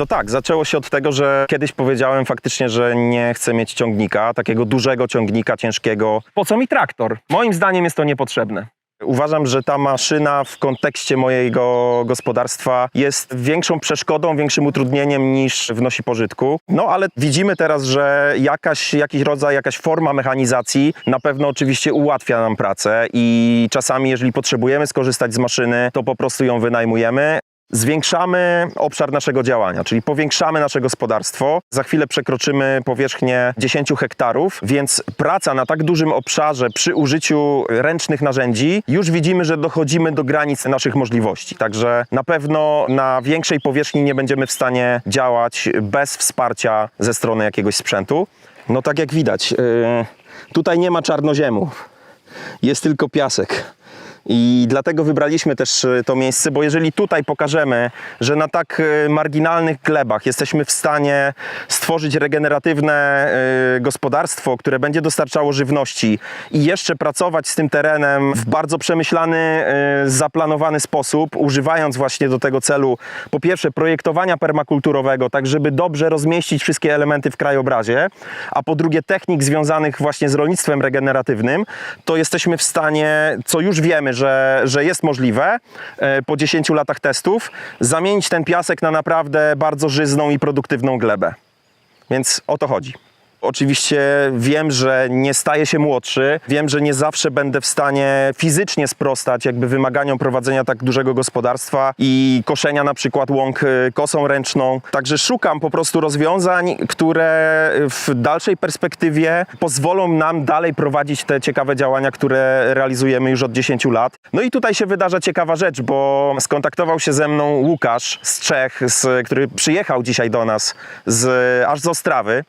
To tak, zaczęło się od tego, że kiedyś powiedziałem faktycznie, że nie chcę mieć ciągnika, takiego dużego ciągnika, ciężkiego. Po co mi traktor? Moim zdaniem jest to niepotrzebne. Uważam, że ta maszyna w kontekście mojego gospodarstwa jest większą przeszkodą, większym utrudnieniem niż wnosi pożytku. No ale widzimy teraz, że jakaś, jakiś rodzaj, jakaś forma mechanizacji na pewno oczywiście ułatwia nam pracę i czasami, jeżeli potrzebujemy skorzystać z maszyny, to po prostu ją wynajmujemy. Zwiększamy obszar naszego działania, czyli powiększamy nasze gospodarstwo. Za chwilę przekroczymy powierzchnię 10 hektarów, więc praca na tak dużym obszarze przy użyciu ręcznych narzędzi już widzimy, że dochodzimy do granic naszych możliwości. Także na pewno na większej powierzchni nie będziemy w stanie działać bez wsparcia ze strony jakiegoś sprzętu. No tak jak widać, yy, tutaj nie ma czarnoziemów, jest tylko piasek. I dlatego wybraliśmy też e, to miejsce, bo jeżeli tutaj pokażemy, że na tak e, marginalnych glebach jesteśmy w stanie stworzyć regeneratywne e, gospodarstwo, które będzie dostarczało żywności i jeszcze pracować z tym terenem w bardzo przemyślany, zaplanowany sposób, używając właśnie do tego celu po pierwsze projektowania permakulturowego, tak żeby dobrze rozmieścić wszystkie elementy w krajobrazie, a po drugie technik związanych właśnie z rolnictwem regeneratywnym, to jesteśmy w stanie, co już wiemy, że, że jest możliwe e, po 10 latach testów, zamienić ten piasek na naprawdę bardzo żyzną i produktywną glebę. Więc o to chodzi. Oczywiście wiem, że nie staję się młodszy, wiem, że nie zawsze będę w stanie fizycznie sprostać jakby wymaganiom prowadzenia tak dużego gospodarstwa i koszenia na przykład łąk y, kosą ręczną. Także szukam po prostu rozwiązań, które w dalszej perspektywie pozwolą nam dalej prowadzić te ciekawe działania, które realizujemy już od 10 lat. No i tutaj się wydarza ciekawa rzecz, bo skontaktował się ze mną Łukasz z Czech, z, który przyjechał dzisiaj do nas z, aż z Ostrawy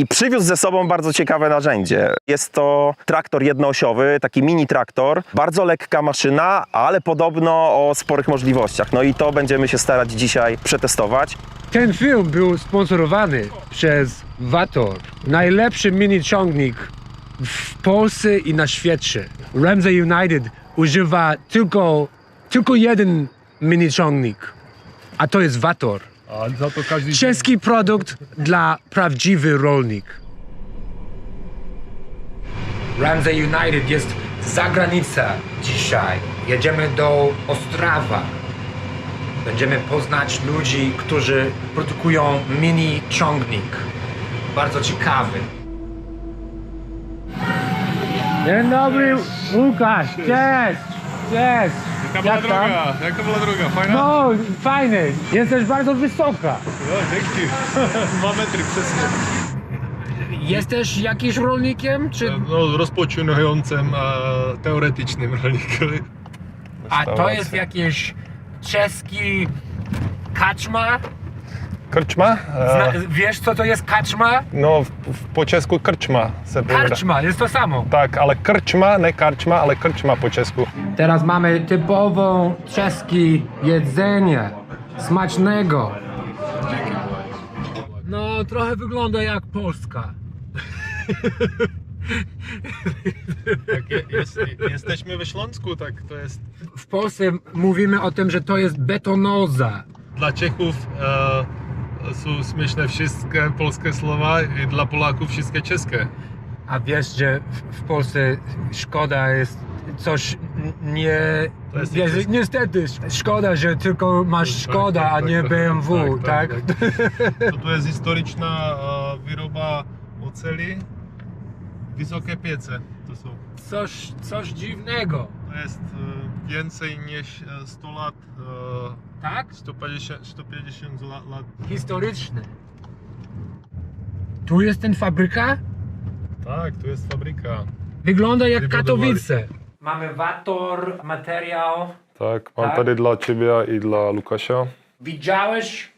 i przywiózł ze sobą bardzo ciekawe narzędzie. Jest to traktor jednoosiowy, taki mini traktor, bardzo lekka maszyna, ale podobno o sporych możliwościach. No i to będziemy się starać dzisiaj przetestować. Ten film był sponsorowany przez Vator, najlepszy mini ciągnik w Polsce i na świecie. Ramsey United używa tylko, tylko jeden mini ciągnik, a to jest Vator. A za to każdy Czeski produkt dla prawdziwy rolnik. Ramsey United jest za granicą dzisiaj. Jedziemy do Ostrawa. Będziemy poznać ludzi, którzy produkują mini ciągnik. Bardzo ciekawy. Dzień dobry, Łukasz, cześć, cześć. Jaka była Jak tam? droga? Jaka była droga? Fajna? No, fajny, jesteś bardzo wysoka. No, dzięki. Dwa metry przesnie. Jesteś jakimś rolnikiem, czy... No, rozpoczynającym e, teoretycznym rolnikiem. A to jest jakiś czeski kaczma? Krczma? Zna, E, wiesz co to jest kaczma? no, w, w, po czesku krczma. Karczma, jest to samo. Tak, ale krczma, nie karczma, ale krczma po czesku. Teraz mamy typową czeskie jedzenie. Smacznego. No, trochę wygląda jak Polska. Tak, je- jest, jesteśmy we Śląsku, tak to jest W Polsce mówimy o tym, że to jest betonoza. dla Czechów e, są śmieszne wszystkie polskie słowa i dla Polaków wszystkie czeskie. A wiesz, że w, Polsce szkoda jest coś nie... To jest czeskie. niestety, szkoda, że tylko masz Szkoda, tak, a tak, nie tak, BMW, tak? tak, To, to jest historyczna e, wyroba oceli. Wysokie piece to są. Coś, coś dziwnego, To jest e, więcej niż e, 100 lat, e, tak? 150, 150 lat, lat. Historyczny. Tu jest ten fabryka? Tak, tu jest fabryka. Wygląda jak Wybudowali. Katowice. Mamy wator, materiał. Tak, mam Tak. tady dla ciebie i dla Lukasia. Widziałeś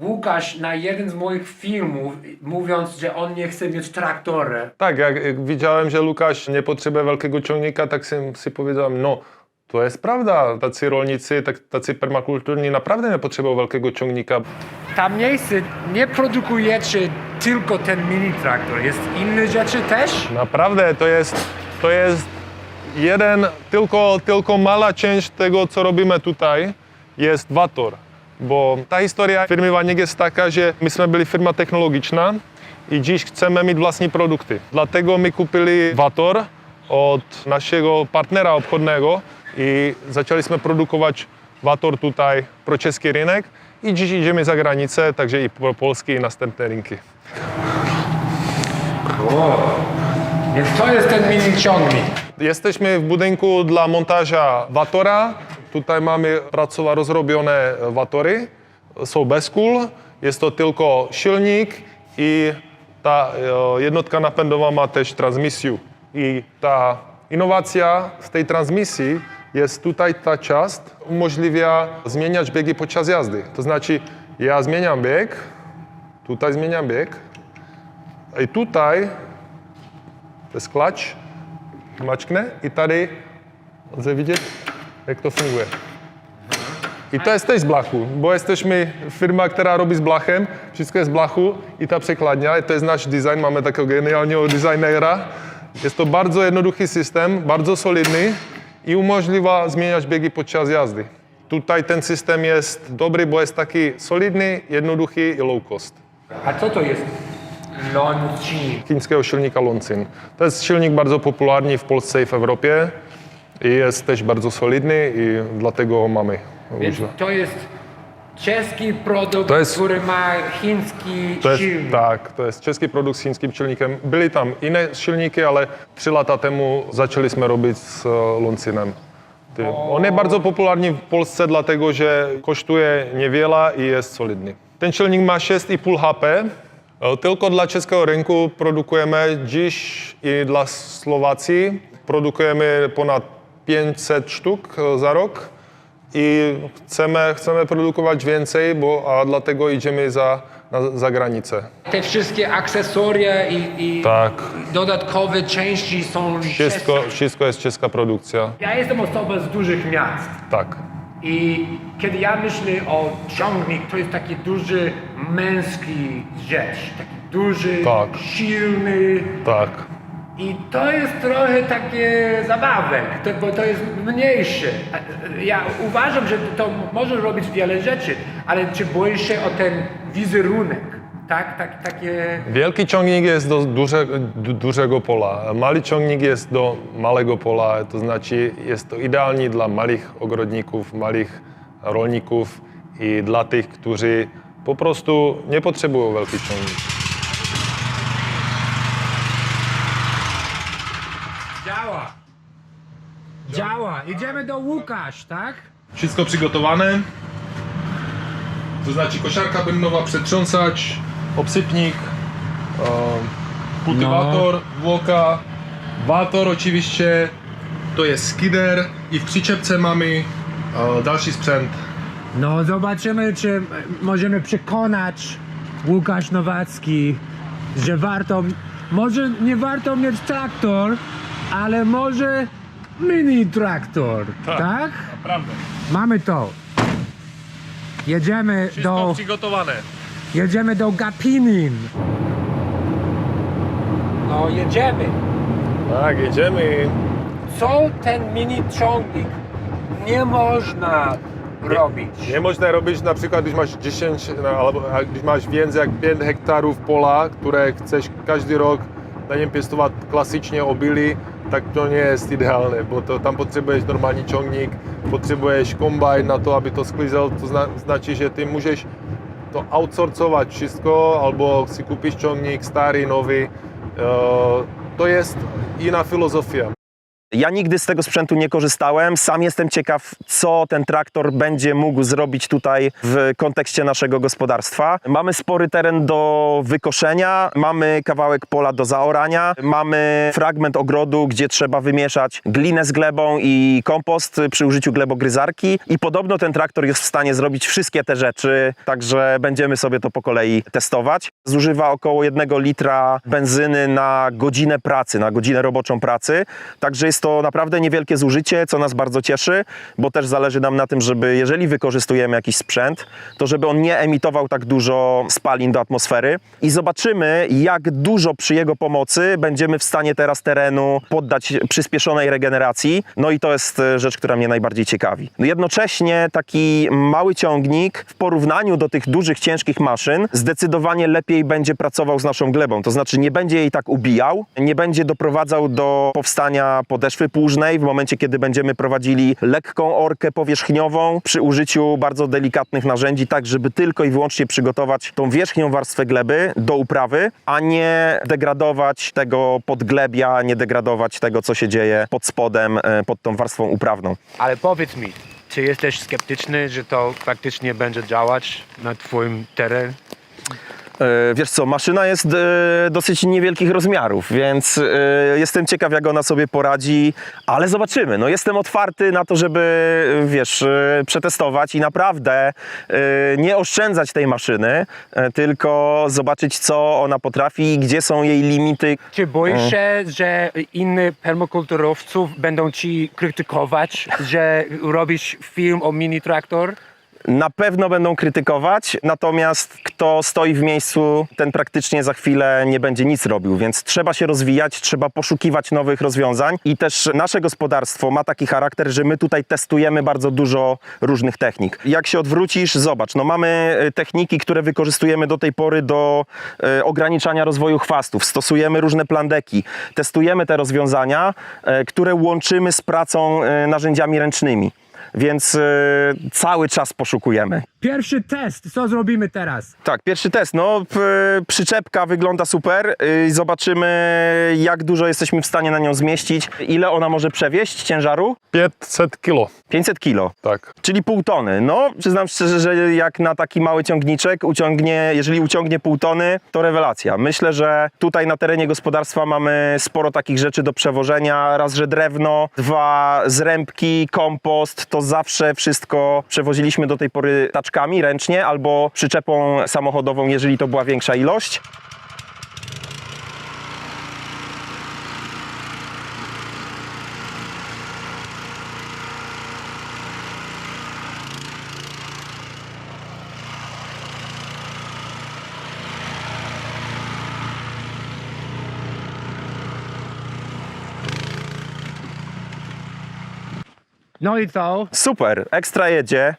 Łukasz na jeden z moich filmów, mówiąc, że on nie chce mieć traktora. Tak, jak, jak widziałem, że Lukasz nie potrzebuje wielkiego ciągnika, tak sobie, sobie powiedziałem, no, to jest prawda. Tacy rolnicy, tak, tacy permakulturni naprawdę nie potrzebują wielkiego ciągnika. Tam miejsce nie produkujecie tylko ten mini traktor, jest inne rzeczy też? Naprawdę to jest, to jest jeden, tylko, tylko mała część tego, co robimy tutaj, jest wator. bo ta historia firmy Wanik jest taka, że my jsme byli firma technologiczna i dziś chcemy mieć własne produkty. Dlatego my kupili Vator od naszego partnera obchodnego i zaczęliśmy produkować Vator tutaj pro český rynek i dziś idziemy za granicę, także i pro polskie i następne rynki. Więc to jest ten mini ciągnik. Jesteśmy w budynku dla montaża Vatora. Tutaj mamy pracowa rozrobione Vatory. Są bez kul. Jest to tylko silnik i ta jednotka napędowa ma też transmisję. I ta innowacja z tej transmisji jest tutaj ta część umożliwia zmieniać biegi podczas jazdy. To znaczy ja zmieniam bieg, tutaj zmieniam bieg i tutaj to jest klacz, mačkne i tady lze vidět, jak to funguje. I to jest też z blachu, bo jesteśmy firma, która robi z blachem, wszystko jest z blachu i ta przekładnia, to jest nasz design, mamy takiego genialnego designera. Jest to bardzo jednoduchy system, bardzo solidny i umożliwia zmieniać biegi podczas jazdy. Tutaj ten system jest dobry, bo jest taki solidny, jednoduchy i low cost. A co to jest? Loncini. chińskiego silnika Loncin. To jest silnik bardzo popularny w Polsce i w Europie i jest też bardzo solidny i dlatego mamy Więc używa. to jest czeski produkt, To jest- który ma chiński To jest, silnik. tak, to jest czeski produkt z chińskim silnikiem. Byli tam inne silniki, ale trzy lata temu zaczęliśmy robić z e, Loncinem. Ty- On jest bardzo popularny w Polsce, dlatego że kosztuje niewiele i jest solidny. Ten silnik ma 6,5 HP. E, Tylko dla czeskiego rynku produkujemy dziś i dla Słowacji produkujemy ponad 500 sztuk e, za rok i chcemy, chcemy produkować więcej, bo, a dlatego idziemy za, na, za granicę. Te wszystkie akcesoria i, i Tak. dodatkowe części są Wszystko, czeskie. wszystko jest czeska produkcja. Ja jestem osobą z dużych miast Tak. i kiedy ja myślę o ciągnik, to jest taki duży męski rzecz, taki duży, Tak. silny Tak. I to jest trochę takie zabawek, to, bo to jest mniejsze. Ja uważam, że to może robić wiele rzeczy, ale czy boisz się o ten wizerunek, tak? tak takie... Wielki ciągnik jest do duże, du, dużego pola. Mały ciągnik jest do małego pola, to znaczy jest to idealnie dla małych ogrodników, małych rolników i dla tych, którzy po prostu nie potrzebują wielki ciągnik. Działa. Działa. Idziemy do Łukasz, tak? Wszystko przygotowane. To znaczy kosiarka bębnowa przetrząsać, obsypnik, e, kultywator, włoka, wator oczywiście, to jest skider i w przyczepce mamy e, dalszy sprzęt. No zobaczymy, czy możemy przekonać Łukasz Nowacki, że warto, może nie warto mieć traktor, ale może mini traktor, tak? Naprawdę. Mamy to. Jedziemy do, przygotowane. jedziemy do Gapinin. No jedziemy. Tak, jedziemy. Co ten mini ciągnik nie można robić? Nie można robić na przykład, gdy masz 10 no, albo gdy masz więcej jak 5 hektarów pola, które chcesz każdy rok na nim piestować klasycznie obili, tak to nie jest idealne, bo to tam potrzebujesz normalny ciągnik, potrzebujesz kombajn na to, aby to sklizał, to zna, znaczy, że ty musisz to outsourcować wszystko, albo si kupisz ciągnik stary, nowy. E, to jest inna filozofia. Ja nigdy z tego sprzętu nie korzystałem. Sam jestem ciekaw, co ten traktor będzie mógł zrobić tutaj w kontekście naszego gospodarstwa. Mamy spory teren do wykoszenia, mamy kawałek pola do zaorania, mamy fragment ogrodu, gdzie trzeba wymieszać glinę z glebą i kompost przy użyciu glebogryzarki. I podobno ten traktor jest w stanie zrobić wszystkie te rzeczy, także będziemy sobie to po kolei testować. Zużywa około jednego litra benzyny na godzinę pracy, na godzinę roboczą pracy, także jest to naprawdę niewielkie zużycie, co nas bardzo cieszy, bo też zależy nam na tym, żeby jeżeli wykorzystujemy jakiś sprzęt, to żeby on nie emitował tak dużo spalin do atmosfery i zobaczymy, jak dużo przy jego pomocy będziemy w stanie teraz terenu poddać przyspieszonej regeneracji. No i to jest e, rzecz, która mnie najbardziej ciekawi. No jednocześnie taki mały ciągnik w porównaniu do tych dużych, ciężkich maszyn zdecydowanie lepiej będzie pracował z naszą glebą. To znaczy nie będzie jej tak ubijał, nie będzie doprowadzał do powstania podeszwy płużnej w momencie, kiedy będziemy prowadzili lekką orkę powierzchniową przy użyciu bardzo delikatnych narzędzi, tak żeby tylko i wyłącznie przygotować tą wierzchnią warstwę gleby do uprawy, a nie degradować tego podglebia, nie degradować tego, co się dzieje pod spodem, e, pod tą warstwą uprawną. Ale powiedz mi, czy jesteś sceptyczny, że to faktycznie będzie działać na twoim terenie? E, Wiesz co, maszyna jest e, dosyć niewielkich rozmiarów, więc e, jestem ciekaw, jak ona sobie poradzi, ale zobaczymy. No, jestem otwarty na to, żeby, wiesz, przetestować i naprawdę nie oszczędzać tej maszyny, tylko zobaczyć, co ona potrafi i gdzie są jej limity. Czy boisz się, że inni permakulturowców będą ci krytykować, że robisz film o mini traktor? Na pewno będą krytykować, natomiast kto stoi w miejscu, ten praktycznie za chwilę nie będzie nic robił, więc trzeba się rozwijać, trzeba poszukiwać nowych rozwiązań i też nasze gospodarstwo ma taki charakter, że my tutaj testujemy bardzo dużo różnych technik. Jak się odwrócisz, zobacz, no mamy e, techniki, które wykorzystujemy do tej pory do e, ograniczania rozwoju chwastów, stosujemy różne plandeki, testujemy te rozwiązania, e, które łączymy z pracą narzędziami ręcznymi. Więc e, cały czas poszukujemy. Pierwszy test, co zrobimy teraz? Tak, pierwszy test. No, p- przyczepka wygląda super. Yy, Zobaczymy, jak dużo jesteśmy w stanie na nią zmieścić. Ile ona może przewieźć ciężaru? 500 kilo. 500 kilo, Tak. czyli pół tony. No, przyznam szczerze, że jak na taki mały ciągniczek uciągnie, jeżeli uciągnie pół tony, to rewelacja. Myślę, że tutaj na terenie gospodarstwa mamy sporo takich rzeczy do przewożenia. Raz, że drewno, dwa, zrębki, kompost. To zawsze wszystko przewoziliśmy do tej pory taczkami ręcznie albo przyczepą samochodową, jeżeli to była większa ilość. No i co? Super, ekstra jedzie.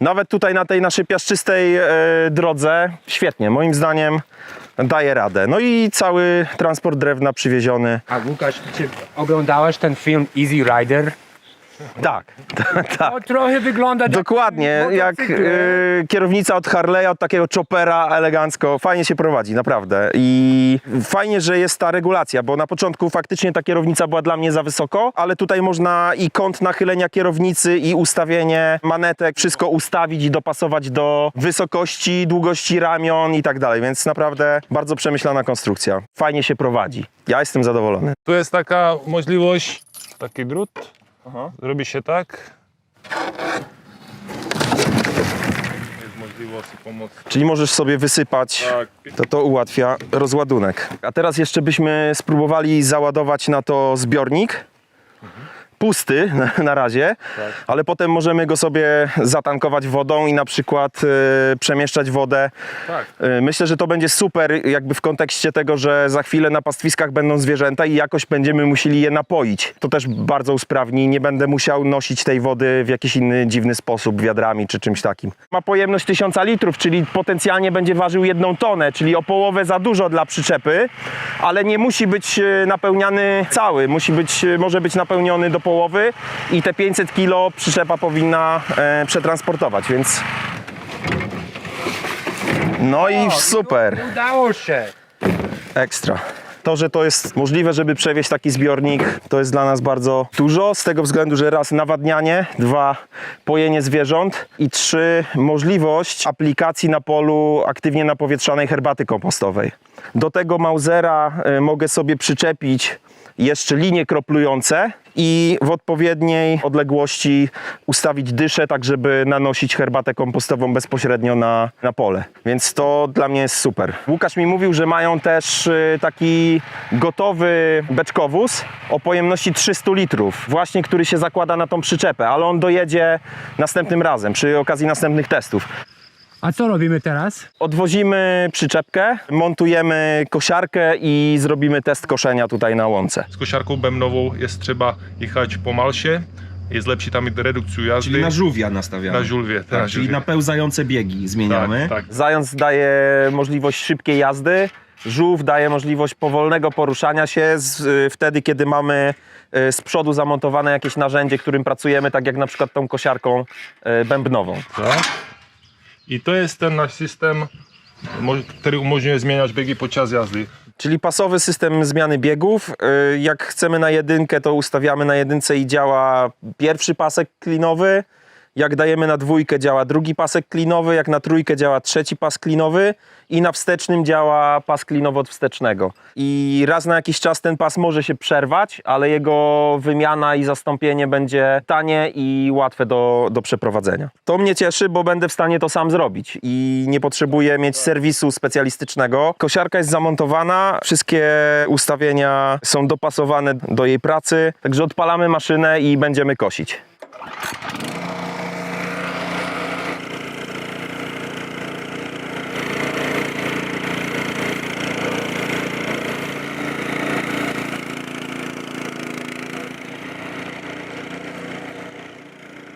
Nawet tutaj na tej naszej piaszczystej e, drodze świetnie, moim zdaniem daje radę. No i cały transport drewna przywieziony. A Łukasz, czy oglądałeś ten film Easy Rider? Tak, tak. O, trochę wygląda Dokładnie, jak motocykl. e, kierownica od Harley'a, od takiego chopera elegancko. Fajnie się prowadzi, naprawdę. I fajnie, że jest ta regulacja, bo na początku faktycznie ta kierownica była dla mnie za wysoko, ale tutaj można i kąt nachylenia kierownicy, i ustawienie manetek, wszystko ustawić i dopasować do wysokości, długości ramion i tak dalej. Więc naprawdę bardzo przemyślana konstrukcja. Fajnie się prowadzi. Ja jestem zadowolony. Tu jest taka możliwość, taki drut. Robi się tak. Jest możliwość pomocy. Czyli możesz sobie wysypać. Tak. to to ułatwia rozładunek. A teraz jeszcze byśmy spróbowali załadować na to zbiornik. Pusty na, na razie, ale potem możemy go sobie zatankować wodą i na przykład e, przemieszczać wodę. Tak. E, myślę, że to będzie super jakby w kontekście tego, że za chwilę na pastwiskach będą zwierzęta i jakoś będziemy musieli je napoić. To też bardzo usprawni. Nie będę musiał nosić tej wody w jakiś inny dziwny sposób, wiadrami czy czymś takim. Ma pojemność 1000 litrów, czyli potencjalnie będzie ważył jedną tonę, czyli o połowę za dużo dla przyczepy, ale nie musi być e, napełniany cały. Musi być, e, może być napełniony do połowy i te 500 kilo przyczepa powinna e, przetransportować, więc no i super. Udało się. Ekstra. To, że to jest możliwe, żeby przewieźć taki zbiornik, to jest dla nas bardzo dużo, z tego względu, że raz nawadnianie, dwa pojenie zwierząt i trzy możliwość aplikacji na polu aktywnie napowietrzanej herbaty kompostowej. Do tego Mausera y, mogę sobie przyczepić jeszcze linie kroplujące i w odpowiedniej odległości ustawić dyszę, tak żeby nanosić herbatę kompostową bezpośrednio na, na pole. Więc to dla mnie jest super. Łukasz mi mówił, że mają też y, taki gotowy beczkowóz o pojemności 300 litrów, właśnie który się zakłada na tą przyczepę, ale on dojedzie następnym razem, przy okazji następnych testów. A co robimy teraz? Odwozimy przyczepkę, montujemy kosiarkę i zrobimy test koszenia tutaj na łące. Z kosiarką bębnową jest trzeba jechać pomalsie, jest lepszy tam redukcję jazdy. żółwia nastawiamy. Na żółwie, tak, Tak, na czyli żółwie. na pełzające biegi zmieniamy. Tak, tak. Zając daje możliwość szybkiej jazdy, żółw daje możliwość powolnego poruszania się z, y, wtedy, kiedy mamy y, z przodu zamontowane jakieś narzędzie, którym pracujemy, tak jak na przykład tą kosiarką y, bębnową. Tak. I to jest ten nasz system, który umożliwia zmieniać biegi podczas jazdy. Czyli pasowy system zmiany biegów. Y, Jak chcemy na jedynkę, to ustawiamy na jedynce i działa pierwszy pasek klinowy. Jak dajemy na dwójkę, działa drugi pasek klinowy. Jak na trójkę, działa trzeci pas klinowy. I na wstecznym działa pas klinowy od wstecznego. I raz na jakiś czas ten pas może się przerwać, ale jego wymiana i zastąpienie będzie tanie i łatwe do, do przeprowadzenia. To mnie cieszy, bo będę w stanie to sam zrobić i nie potrzebuję mieć serwisu specjalistycznego. Kosiarka jest zamontowana, wszystkie ustawienia są dopasowane do jej pracy, także odpalamy maszynę i będziemy kosić.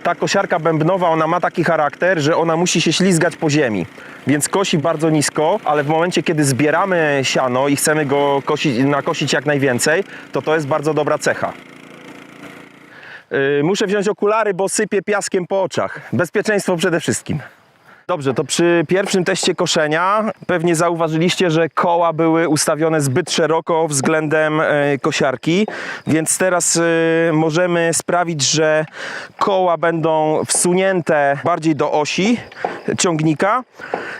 Ta kosiarka bębnowa, ona ma taki charakter, że ona musi się ślizgać po ziemi. Więc kosi bardzo nisko, ale w momencie, kiedy zbieramy siano i chcemy go kosić, nakosić jak najwięcej, to to jest bardzo dobra cecha. Yy, muszę wziąć okulary, bo sypie piaskiem po oczach. Bezpieczeństwo przede wszystkim. Dobrze, to przy pierwszym teście koszenia pewnie zauważyliście, że koła były ustawione zbyt szeroko względem e, kosiarki, więc teraz e, możemy sprawić, że koła będą wsunięte bardziej do osi ciągnika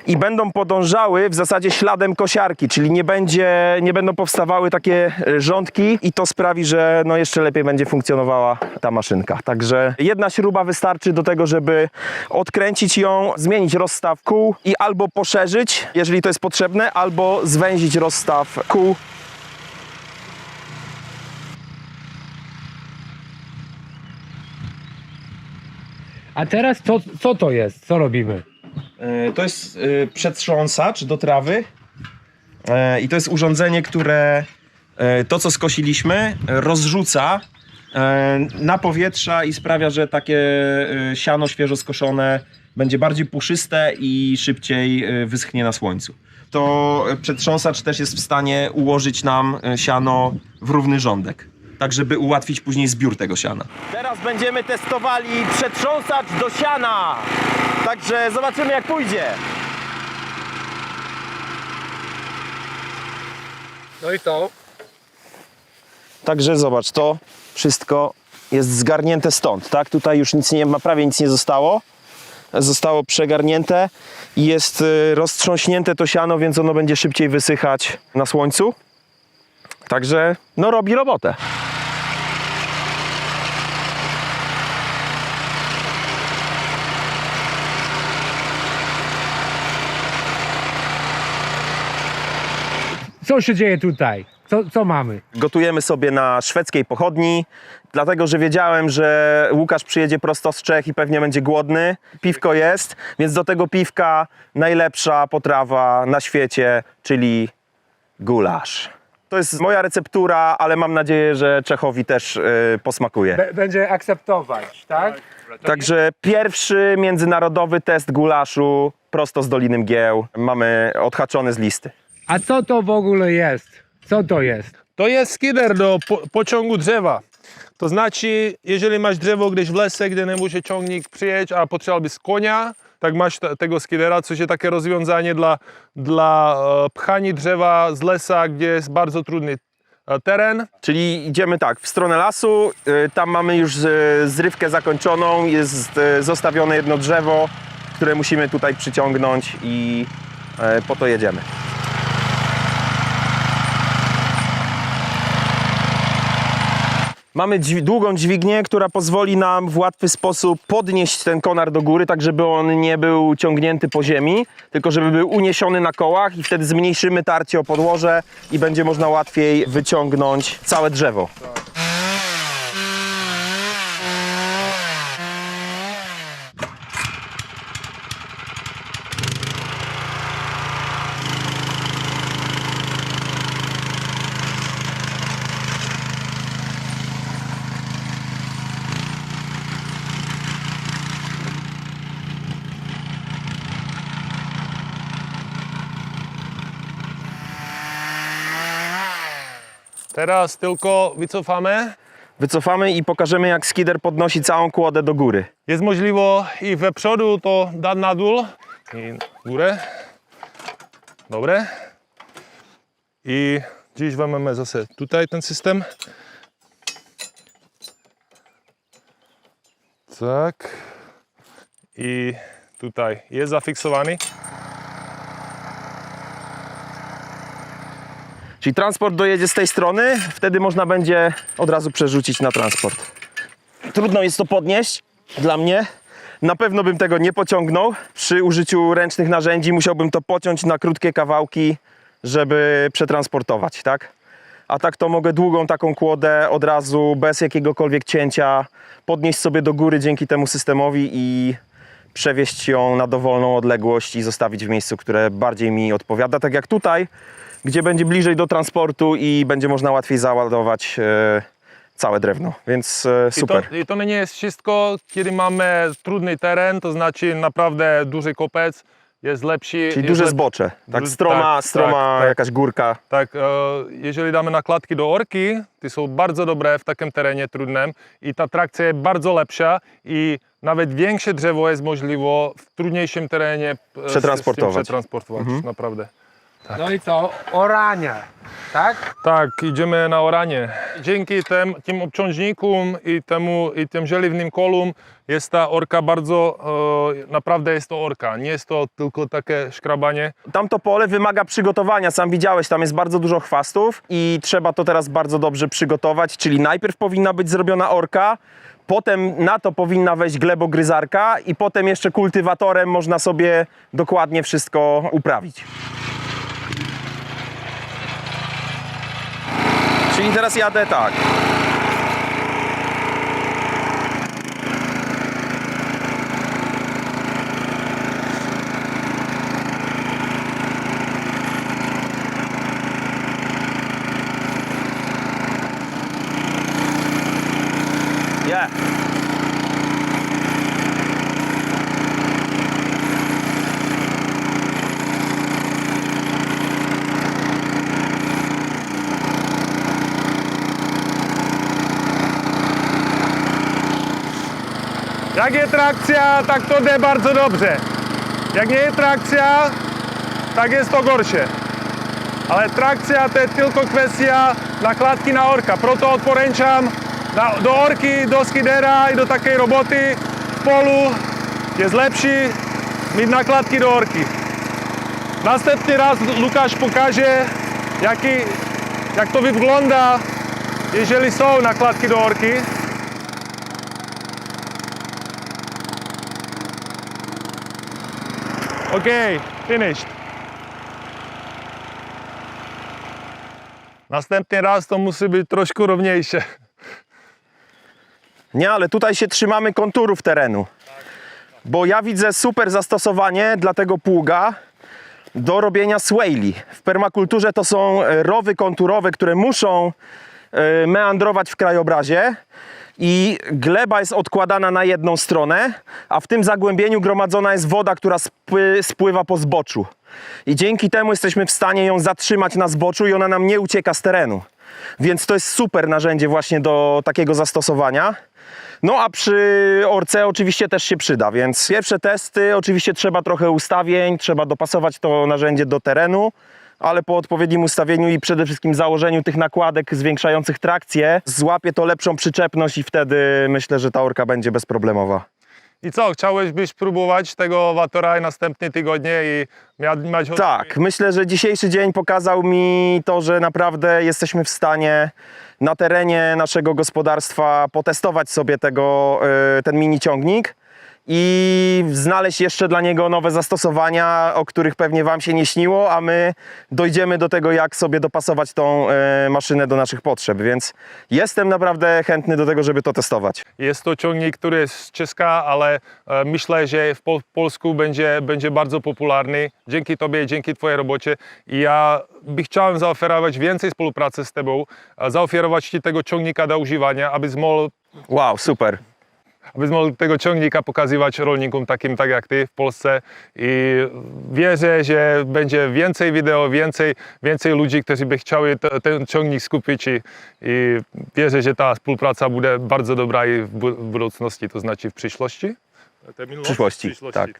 i będą podążały w zasadzie śladem kosiarki, czyli nie, będzie, nie będą powstawały takie e, rządki i to sprawi, że no jeszcze lepiej będzie funkcjonowała ta maszynka. Także jedna śruba wystarczy do tego, żeby odkręcić ją, zmienić rozstaw kół i albo poszerzyć, jeżeli to jest potrzebne, albo zwęzić rozstaw kół. A teraz co, co to jest? Co robimy? E, To jest e, przetrząsacz do trawy E, i to jest urządzenie, które to, co skosiliśmy, rozrzuca na powietrza i sprawia, że takie siano świeżo skoszone będzie bardziej puszyste i szybciej wyschnie na słońcu. To przetrząsacz też jest w stanie ułożyć nam siano w równy rządek. Tak, żeby ułatwić później zbiór tego siana. Teraz będziemy testowali przetrząsacz do siana. Także zobaczymy jak pójdzie. No i to? Także zobacz, to wszystko jest zgarnięte stąd, tak? Tutaj już nic nie ma, prawie nic nie zostało. Zostało przegarnięte i jest y, roztrząśnięte to siano, więc ono będzie szybciej wysychać na słońcu. Także no robi robotę. Co się dzieje tutaj? Co, co mamy? Gotujemy sobie na szwedzkiej pochodni, dlatego że wiedziałem, że Łukasz przyjedzie prosto z Czech i pewnie będzie głodny. Piwko jest, więc do tego piwka najlepsza potrawa na świecie, czyli gulasz. To jest moja receptura, ale mam nadzieję, że Czechowi też yy, posmakuje. Be- będzie akceptować, tak? Także pierwszy międzynarodowy test gulaszu prosto z Doliny Mgieł mamy odhaczony z listy. A co to w ogóle jest? Co to jest? To jest skider do po, pociągu drzewa. To znaczy, jeżeli masz drzewo gdzieś w lesie, gdzie nie może ciągnik przyjechać, a potrzebowałbyś konia, tak masz te, tego skidera, co się takie rozwiązanie dla, dla e, pchania drzewa z lesa, gdzie jest bardzo trudny e, teren. Czyli idziemy tak, w stronę lasu, y, tam mamy już y, zrywkę zakończoną, jest y, zostawione jedno drzewo, które musimy tutaj przyciągnąć i y, po to jedziemy. Mamy długą dźwignię, która pozwoli nam w łatwy sposób podnieść ten konar do góry, tak żeby on nie był ciągnięty po ziemi, tylko żeby był uniesiony na kołach i wtedy zmniejszymy tarcie o podłoże i będzie można łatwiej wyciągnąć całe drzewo. Teraz tylko wycofamy. Wycofamy i pokażemy jak skider podnosi całą kłodę do góry. Jest możliwe i we przodu to dać na dół i górę. Dobre. I dziś weźmiemy zase tutaj ten system. Tak. I tutaj jest zafiksowany. Czyli transport dojedzie z tej strony, wtedy można będzie od razu przerzucić na transport. Trudno jest to podnieść dla mnie. Na pewno bym tego nie pociągnął. Przy użyciu ręcznych narzędzi musiałbym to pociąć na krótkie kawałki, żeby przetransportować, tak? A tak to mogę długą taką kłodę od razu, bez jakiegokolwiek cięcia, podnieść sobie do góry dzięki temu systemowi i przewieźć ją na dowolną odległość i zostawić w miejscu, które bardziej mi odpowiada. Tak jak tutaj, gdzie będzie bliżej do transportu i będzie można łatwiej załadować e, całe drewno. Więc super. I to, I to nie jest wszystko, kiedy mamy trudny teren, to znaczy naprawdę duży kopec, jest lepszy. Czyli duże zbocze. Tak, Du- stroma, tak, stroma tak, tak. jakaś górka. Tak, e, jeżeli damy nakładki do orki, to są bardzo dobre w takim terenie trudnym i ta trakcja jest bardzo lepsza i nawet większe drzewo jest możliwe w trudniejszym terenie e, Przetransportować. przetransportować, naprawdę. No i co? Orania, tak? Tak, idziemy na oranie. Dzięki tym, tym obciążnikom i temu i tym żeliwnym kolom jest ta orka bardzo, e, naprawdę jest to orka, nie jest to tylko takie szkrabanie. Tamto pole wymaga przygotowania, sam widziałeś, tam jest bardzo dużo chwastów i trzeba to teraz bardzo dobrze przygotować, czyli najpierw powinna być zrobiona orka, potem na to powinna wejść glebogryzarka i potem jeszcze kultywatorem można sobie dokładnie wszystko uprawić. Czyli teraz jadę tak. Jak jest trakcja, tak to idzie bardzo dobrze. Jak nie jest trakcja, tak jest to gorsze. Ale trakcja to jest tylko kwestia nakładki na orka. Proto odporęczam na, do orki, do skidera i do takiej roboty w polu jest lepszy mieć nakładki do orki. Następny raz Lukasz pokaże, jaki, jak to wygląda, jeżeli są nakładki do orki. Okay, finished. Następny raz to musi być troszkę równiejsze. Nie, ale tutaj się trzymamy konturów terenu. Bo ja widzę super zastosowanie dla tego pługa do robienia swaley. W permakulturze to są e, rowy konturowe, które muszą e, meandrować w krajobrazie i gleba jest odkładana na jedną stronę, a w tym zagłębieniu gromadzona jest woda, która spły, spływa po zboczu. I dzięki temu jesteśmy w stanie ją zatrzymać na zboczu i ona nam nie ucieka z terenu. Więc to jest super narzędzie właśnie do takiego zastosowania. No a przy orce oczywiście też się przyda, więc pierwsze testy, oczywiście trzeba trochę ustawień, trzeba dopasować to narzędzie do terenu, ale po odpowiednim ustawieniu i przede wszystkim założeniu tych nakładek zwiększających trakcję, złapie to lepszą przyczepność i wtedy myślę, że ta orka będzie bezproblemowa. I co, chciałeś byś próbować tego Watora następne tygodnie i mia- mieć Tak, myślę, że dzisiejszy dzień pokazał mi to, że naprawdę jesteśmy w stanie na terenie naszego gospodarstwa potestować sobie tego, e, ten mini ciągnik i znaleźć jeszcze dla niego nowe zastosowania, o których pewnie Wam się nie śniło, a my dojdziemy do tego, jak sobie dopasować tą e, maszynę do naszych potrzeb, więc jestem naprawdę chętny do tego, żeby to testować. Jest to ciągnik, który jest z Czeska, ale e, myślę, że w Pol- Polsku będzie, będzie bardzo popularny. Dzięki Tobie, dzięki Twojej robocie. I ja bych chciał zaoferować więcej współpracy z Tobą, zaoferować Ci tego ciągnika do używania, abyś mógł Wow, super. Abyś mógł tego ciągnika pokazywać rolnikom takim tak jak Ty w Polsce i wierzę, że będzie więcej wideo, więcej, więcej ludzi, którzy by chcieli te, ten ciągnik skupić i, i wierzę, że ta współpraca będzie bardzo dobra i w bu- w to znaczy w przyszłości. W przyszłości, tak.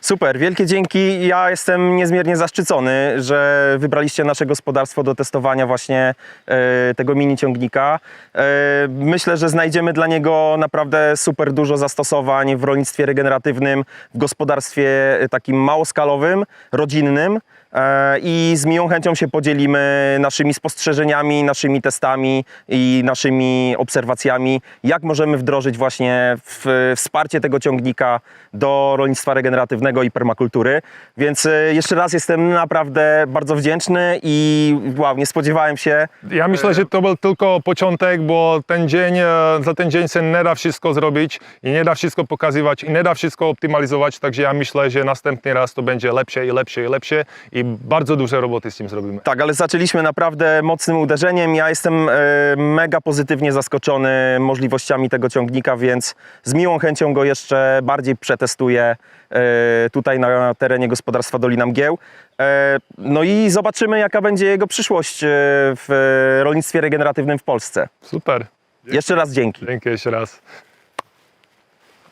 Super, wielkie dzięki. Ja jestem niezmiernie zaszczycony, że wybraliście nasze gospodarstwo do testowania właśnie e, tego mini ciągnika. E, myślę, że znajdziemy dla niego naprawdę super dużo zastosowań w rolnictwie regeneratywnym, w gospodarstwie e, takim małoskalowym, rodzinnym. E, I z miłą chęcią się podzielimy naszymi spostrzeżeniami, naszymi testami i naszymi obserwacjami, jak możemy wdrożyć właśnie w, wsparcie tego ciągnika do rolnictwa regeneratywnego i permakultury. Więc e, jeszcze raz jestem naprawdę bardzo wdzięczny i wow, nie spodziewałem się. Ja myślę, że to był tylko początek, bo ten dzień, e, za ten dzień się nie da wszystko zrobić i nie da wszystko pokazywać i nie da wszystko optymalizować, także ja myślę, że następny raz to będzie lepsze i lepsze i lepsze i bardzo dużo roboty z tym zrobimy. Tak, ale zaczęliśmy naprawdę mocnym uderzeniem. Ja jestem e, mega pozytywnie zaskoczony możliwościami tego ciągnika, więc z miłą chęcią go jeszcze bardziej przetestuję e, tutaj na terenie gospodarstwa Dolina Mgieł. E, no i zobaczymy, jaka będzie jego przyszłość e, w rolnictwie regeneratywnym w Polsce. Super, Jeszcze raz dzięki. dzięki jeszcze raz.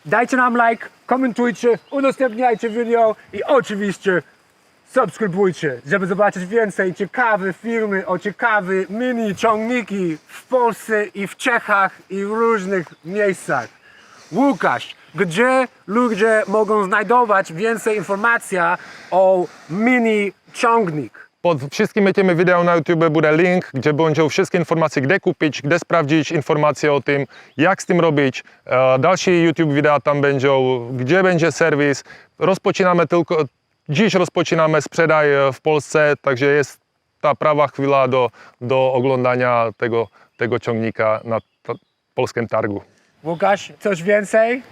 Dajcie nam like, komentujcie, udostępniajcie video i oczywiście subskrybujcie, żeby zobaczyć więcej ciekawych filmy o ciekawych mini ciągniki w Polsce i w Czechach i w różnych miejscach. Łukasz, gdzie ludzie mogą znajdować więcej informacji o mini ciągnik? Pod wszystkimi tymi wideo na YouTube będzie link, gdzie będą wszystkie informacje, gdzie kupić, gdzie sprawdzić informacje o tym, jak z tym robić. E, Dalsze YouTube wideo tam będą, gdzie będzie serwis. Rozpoczynamy tylko, dziś rozpoczynamy sprzedaż w Polsce, także jest ta prawa chwila do, do oglądania tego, tego ciągnika na polskim targu. Łukasz, coś więcej?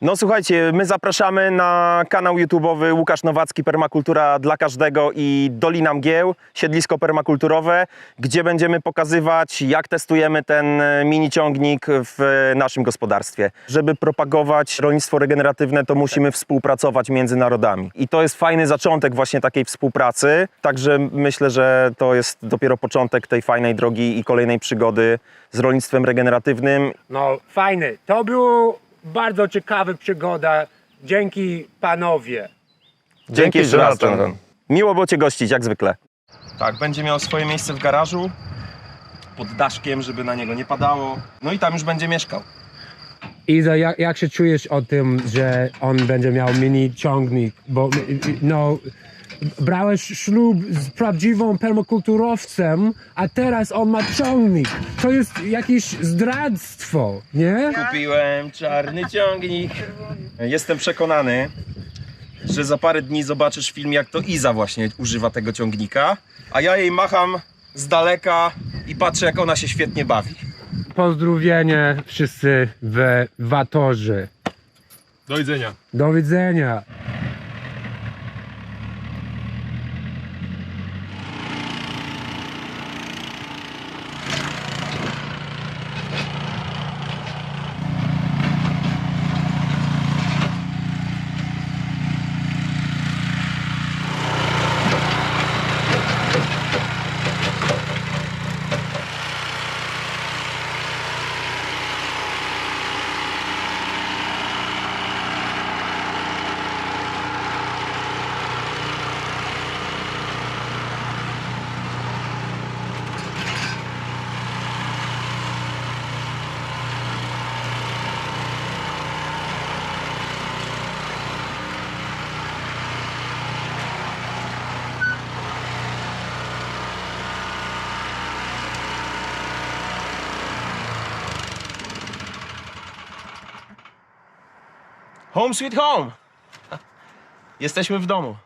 No słuchajcie, my zapraszamy na kanał YouTube'owy Łukasz Nowacki Permakultura dla każdego i Dolina Mgieł, siedlisko permakulturowe, gdzie będziemy pokazywać, jak testujemy ten e, mini ciągnik w naszym gospodarstwie. Żeby propagować rolnictwo regeneratywne, to musimy współpracować między narodami. I to jest fajny zaczątek właśnie takiej współpracy. Także myślę, że to jest dopiero początek tej fajnej drogi i kolejnej przygody z rolnictwem regeneratywnym. No fajny. To była bardzo ciekawa przygoda. Dzięki panowie. Dzięki Jonathan. Jonathan. Miło było Cię gościć, jak zwykle. Tak, będzie miał swoje miejsce w garażu, pod daszkiem, żeby na niego nie padało. No i tam już będzie mieszkał. Iza, jak, jak się czujesz o tym, że on będzie miał mini ciągnik? Bo no, brałeś ślub z prawdziwą permakulturowcem, a teraz on ma ciągnik. To jest jakieś zdradztwo, nie? Kupiłem czarny ciągnik. Jestem przekonany, że za parę dni zobaczysz film, jak to Iza właśnie używa tego ciągnika, a ja jej macham z daleka i patrzę, jak ona się świetnie bawi. Pozdrowienie wszyscy w Watorze. Do widzenia. Do widzenia. Home sweet home! Jesteśmy w domu.